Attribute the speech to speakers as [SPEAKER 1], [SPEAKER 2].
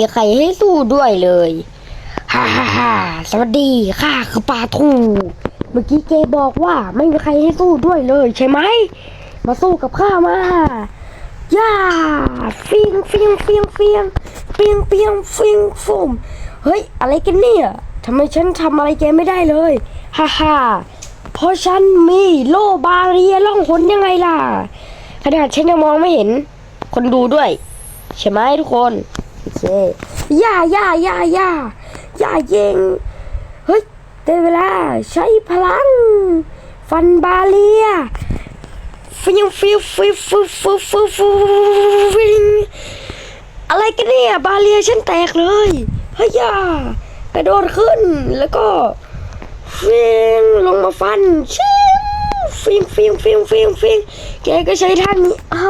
[SPEAKER 1] มีใครให้สู้ด้วยเลยฮ่าฮ่าฮ่าสวัสดีข้าคือปลาทู เมื่อกี้เกบอกว่าไม่มีใครให้สู้ด้วยเลยใช่ไหม มาสู้กับข้ามาย่าเฟียงเฟียงเฟียงเฟียงเฟียงเฟียงเฟียงฟุมเฮ้ย อะไรกันเนี่ยทำไมฉันทำอะไรแกไม่ได้เลยฮ่าฮ่าเพราะฉันมีโลบาเรียล่องหนยังไงล่ะ ขนาดฉันยังมองไม่เห็น คนดูด้วย ใช่ไหมทุกคน โอเคย่าย่าย่าย่าย่ายิงเฮ้ยได้เวลาใช้พลัง ฟันบาเลียฟิวฟิวฟิวฟิวฟิวฟิวฟิวอะไรกันเนี่ยบาเลียฉันแตกเลยเฮ้ยย่ากระโดดขึ้นแล้วก็ฟิงลงมาฟันชิมฟิงฟิงฟิงฟิงฟิงแกก็ใช้ท่านี้อ่า